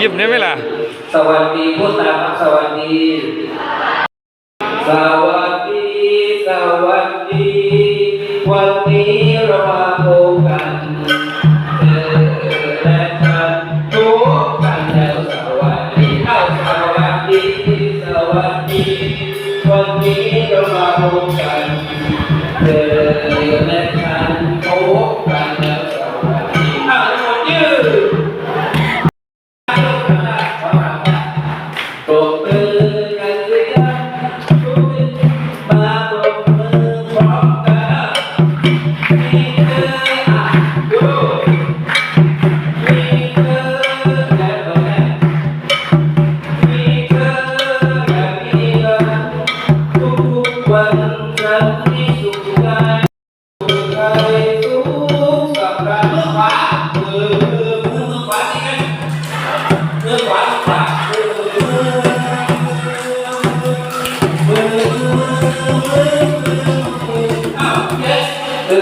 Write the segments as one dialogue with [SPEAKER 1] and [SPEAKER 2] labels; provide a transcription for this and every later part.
[SPEAKER 1] ยิ้
[SPEAKER 2] มได้ไหมล่ะ
[SPEAKER 1] สวัสดีพุทธาครับสวัสดี สวัสดี สวัสดี วันนี้เรามาพบกันเจอและกันทุกกันแล้วสวัสดีเอ้าสวัสดี สวัสดี วันนี้เรามาพบกันเจอ ปร อั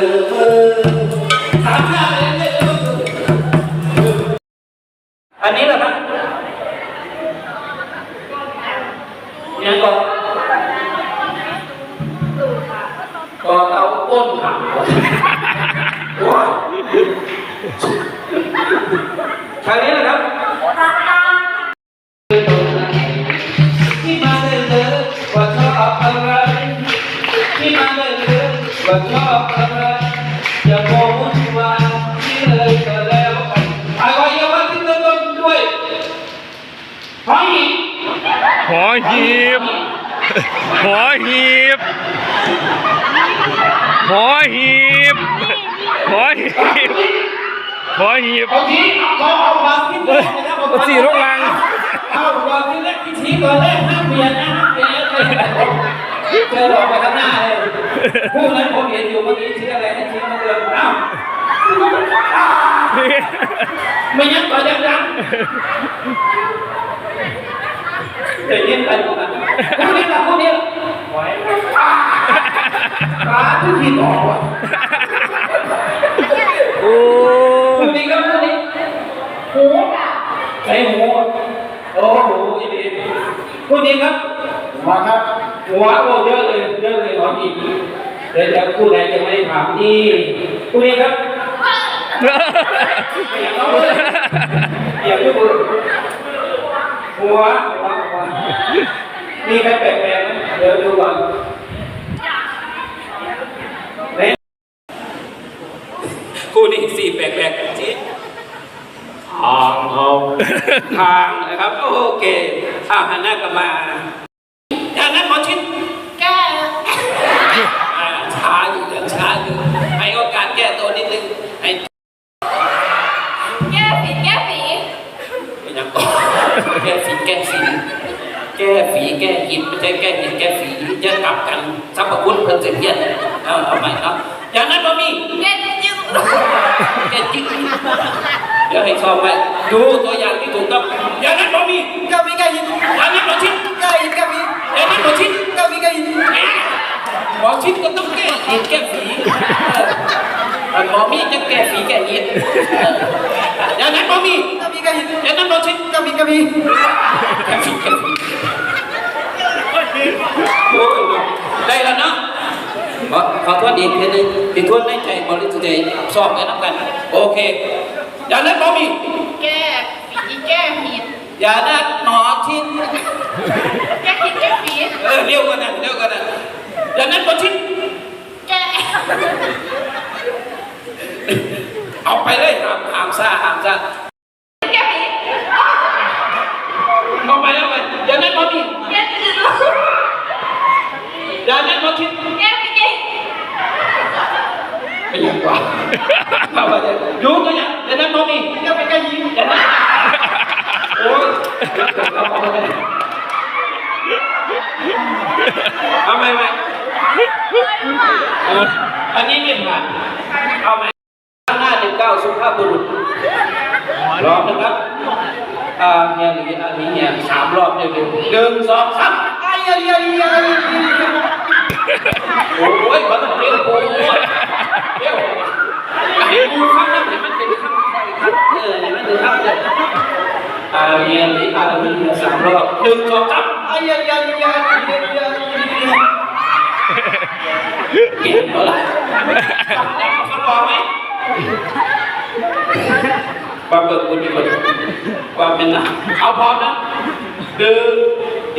[SPEAKER 1] นนี้แหละครับยังก่อนก่อนเอาก้นขาว้าคราวนี้นะครับที่มาได้เลยว่าชอบอะไรที่มาได้เลยว่าชอบ หอ
[SPEAKER 2] หีบหอหีบหอหีบหอหีบ
[SPEAKER 1] เอาทีเอาเอาที
[SPEAKER 2] เอาสี่ลูกลัง
[SPEAKER 1] เอาวางที่แรกที่ชี้ก่อนแรกห้ามเปลี่ยนนะห้ามเปลี่ยนเลยเจอเราไปข้างหน้าเลยผู้นั้นผมเห็นอยู่เมื่อกี้ชี้อะไรให้ชี้มาเดินอ้าวไม่ยังต่อยังยังเดี๋ยวเย็นไปก่อน พวกนี้ละพวกนี้ไว้ปลาที่ผิดออกว่ะ
[SPEAKER 2] โอ้
[SPEAKER 1] พวกนี้ก็พวกนี้หูไอ้หูโอ้โหอีดีพวกนี้ครับมาครับหัวโอ้เยอะเลยเยอะเลยหอมอีกเดี๋ยวจะผู้ใดจะไม่ถามนี่พวกนี้ครับอย่าเอาเลยอย่าพูดหัวหัวหัว มีใครแปลกๆไหมเดี๋ยวดูก่อนเฮ้ยคู่นี้สี่แปลกๆจีทางเขาทางนะครับ โอเคอ้าวหันหน้ากลับมาอย่างนั้นหมอชิด
[SPEAKER 3] แก้
[SPEAKER 1] อ่าช้าอยู่ยังช้าอยู่ให้โอกาสแก้ตัวนิดนึงให้
[SPEAKER 3] แก้ฝีแก้ฝี
[SPEAKER 1] ไม่นักก่อนแก้ฝีแก้ฝี แก้ฝีแก้หินไม่ใช่แก้หินแก้ฝีจะกลับกันสรรพคุณเพิ่นเสียเพี้ยนเอาเอาใหม่ครับอย่างนั้นบ่มี
[SPEAKER 3] แก้จึ๊ง
[SPEAKER 1] แก้จิ๊กเดี๋ยวให้ชอบไปดูตัวอย่างที่ถูกต้องอย่างนั้นบ่มี
[SPEAKER 4] กามีกายิน
[SPEAKER 1] อย่างนั้นบ่ชิด
[SPEAKER 4] กายินกามี
[SPEAKER 1] อย่างนั้นบ่ชิด
[SPEAKER 4] กามีกายิน
[SPEAKER 1] หมอชิดก็ต้องแก้หินแก้ฝีเออหมอมีจะแก้ฝีแก้หินเอออย่างนั้นบ่มี
[SPEAKER 4] กามีกายิน
[SPEAKER 1] อย่างนั้นบ่ชิด
[SPEAKER 4] กามีกามี
[SPEAKER 1] แค่ผิดแค่ผิดโอ้ยได้แล้วเนาะขอขอโทษอีกทีนึงที่ทวนในใจบริสุทธิ์ใจสอบกันน้ำกัน โอเค อย่านั้นบ่มี
[SPEAKER 3] แก้ฝีแก้หิน
[SPEAKER 1] อย่านั้นหมอทิ้น
[SPEAKER 3] แก้หินแก้ฝี
[SPEAKER 1] เออเร็วกันนะเร็วกันนะอย่านั้นบ่ทิ้น
[SPEAKER 3] แก้
[SPEAKER 1] เอาไปเลยห้ามห้ามซ่าห้ามซ่า
[SPEAKER 3] แก้ฝี
[SPEAKER 1] เอาไปเอาไปอย่านั้นบ่มี
[SPEAKER 3] แก้จึ๊ง
[SPEAKER 1] อย่านั้นบ่ทิ้น
[SPEAKER 3] แก้ฝีแก้
[SPEAKER 1] ไม่ยังกว่าเอาไปเลยดูตัวอย่างอย่านั้นบ่มี
[SPEAKER 4] กามีกายิน
[SPEAKER 1] อย่านั้นโอ้ยเอาไปเอาไหมไหม อันนี้ไม่ผ่านเอาไหมหน้าหนึ่งเก้าสุภาพบุรุษรอบนะครับอ่าเฮียหรืออันนี้เนี่ยสามรอบเดียวกันหนึ่งสองสาม
[SPEAKER 4] อายาลียาลียาลี
[SPEAKER 1] โอ้ยมันต้องเลี้ยงกูเลี้ยงเห็นกูข้างนั้นเห็นมันเป็นข้างข้างเออมันเป็นข้างเลยอ่าเรียนที่อ่านหนึ่งสามรอบหนึ่งสองสาม
[SPEAKER 4] ไอ้ยายายายายายา
[SPEAKER 1] เก่งเท่าไหร่ฟังบอกไหมความเบิกบุญดีกว่าความเป็นนะเอาพร้อมนะหนึ่ง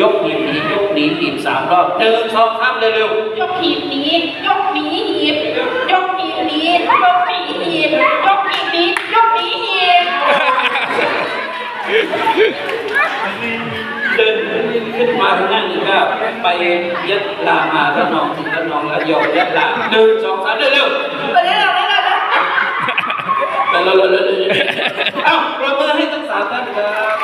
[SPEAKER 1] ยกหีบหนีบยกหนีบหนีบสามรอบหนึ่งสองสามเร็วๆ
[SPEAKER 3] ยกหีบหนียกหนีหีบ
[SPEAKER 1] มาทางนั้นนี่ก็ไปยัดลามาระนองถึงระนองระยองยัดลาหนึ่งสองสามเร็วๆ
[SPEAKER 3] ไปแล้วไปแล้วไปเร็ว
[SPEAKER 1] ๆเอ้าประเมินให้ทั้งสามท่านครับ